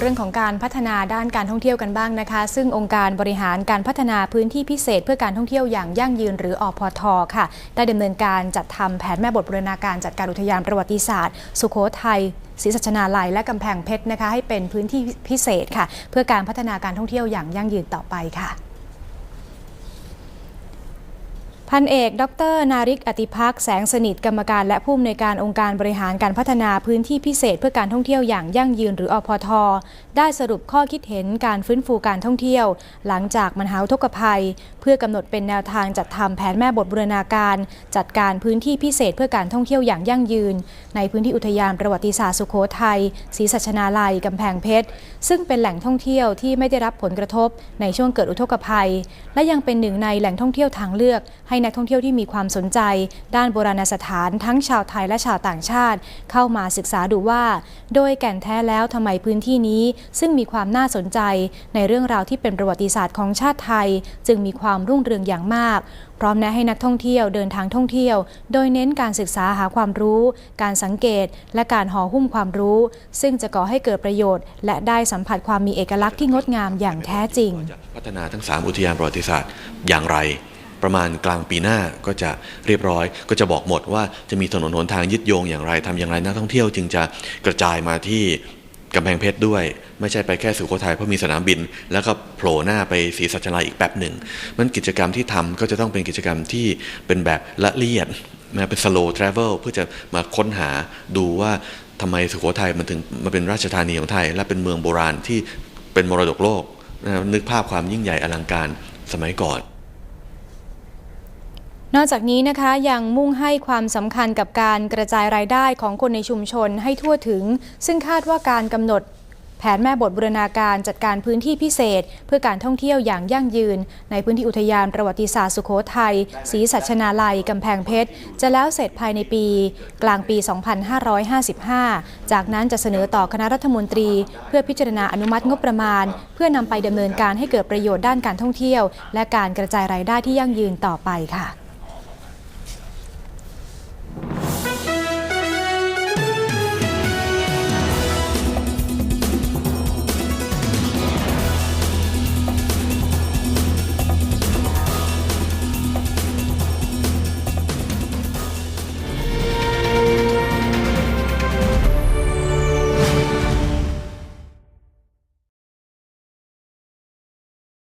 เรื่องของการพัฒนาด้านการท่องเที่ยวกันบ้างนะคะ ซึ่งองค์การบริหารการพัฒนาพื้นที่พิเศษ เพื่อการท่องเที่ยวอย่างยั่งยืนหรืออพทค่ะ ได้ดำเนินการจัดทำแผนแม่บทบูรณาการจัดการอุทยานประวัติศาสตร์ สุโขทัยศรีสัชนาลัยและกำแพงเพชรนะคะให้เป็นพื้นที่พิเศษค่ะ เพื่อการพัฒนาการท่องเที่ยวอย่างยั่งยืนต่อไปค่ะ พันเอกดร นาริกอติพักษ์แสงสนิทกรรมการและผู้อำนวยการองค์การบริหารการพัฒนาพื้นที่พิเศษเพื่อการท่องเที่ยวอย่างยั่งยืนหรืออพท ได้สรุปข้อคิดเห็นการฟื้นฟูการท่องเที่ยว หลังจากมันหาอุทกภัย เพื่อกำหนดเป็นแนวทางจัดทำแผนแม่บทบูรณาการ จัดการพื้นที่พิเศษเพื่อการท่องเที่ยวอย่างยั่งยืน ในพื้นที่อุทยานประวัติศาสตร์สุโขทัยศรีสัชนาลัยกำแพงเพชรซึ่งเป็นแหล่งท่องเที่ยวที่ไม่ได้รับผลกระทบในช่วงเกิดอุทกภัย และยังเป็นหนึ่งในแหล่งท่องเที่ยวทางเลือกให้นักท่องเที่ยวที่มีความสนใจ ด้านโบราณสถานทั้งชาวไทยและชาวต่างชาติ เข้ามาศึกษาดูว่า โดยแก่นแท้แล้วทำไมพื้นที่นี้ ซึ่งมีความน่าสนใจ ในเรื่องราวที่เป็นประวัติศาสตร์ของชาติไทย จึงมีความรุ่งเรืองอย่างมาก พร้อมแนะให้นักท่องเที่ยวเดินทางท่องเที่ยว โดยเน้นการศึกษาหาความรู้ การสังเกต และการห่อหุ้มความรู้ ซึ่งจะก่อให้เกิดประโยชน์ และได้สัมผัสความมีเอกลักษณ์ที่งดงามอย่างแท้จริง พัฒนาทั้ง 3 อุทยานประวัติศาสตร์อย่างไร ประมาณกลางปีหน้าก็จะเรียบร้อย ก็จะบอกหมดว่าจะมีถนนหนทางยึดโยงอย่างไรทำอย่างไรนักท่องเที่ยว จึงจะกระจายมาที่กำแพงเพชรด้วย ไม่ใช่ไปแค่สุโขทัยเพราะมีสนามบิน แล้วก็โผล่หน้าไปศรีสัชนาลัยอีกแป๊บหนึ่งมันกิจกรรมที่ทำก็จะต้องเป็นกิจกรรมที่เป็นแบบละเอียดนะเป็น slow travel เพื่อจะมาค้นหาดูว่าทำไมสุโขทัยมันถึงมาเป็นราชธานีของไทย และเป็นเมืองโบราณที่เป็นมรดกโลกนะนึกภาพความยิ่งใหญ่อลังการสมัยก่อน นอกจากนี้นะคะยังมุ่งให้ความสำคัญกับการกระจายรายได้ของคนในชุมชนให้ทั่วถึง ซึ่งคาดว่าการกำหนดแผนแม่บทบูรณาการจัดการพื้นที่พิเศษ เพื่อการท่องเที่ยวอย่างยั่งยืน ในพื้นที่อุทยานประวัติศาสตร์สุโขทัยศรีสัชนาลัย กำแพงเพชร จะแล้วเสร็จภายในปี กลางปี 2555 จากนั้นจะเสนอต่อคณะรัฐมนตรี เพื่อพิจารณาอนุมัติงบประมาณ เพื่อนำไปดำเนินการให้เกิดประโยชน์ด้านการท่องเที่ยว และการกระจายรายได้ที่ยั่งยืนต่อไปค่ะ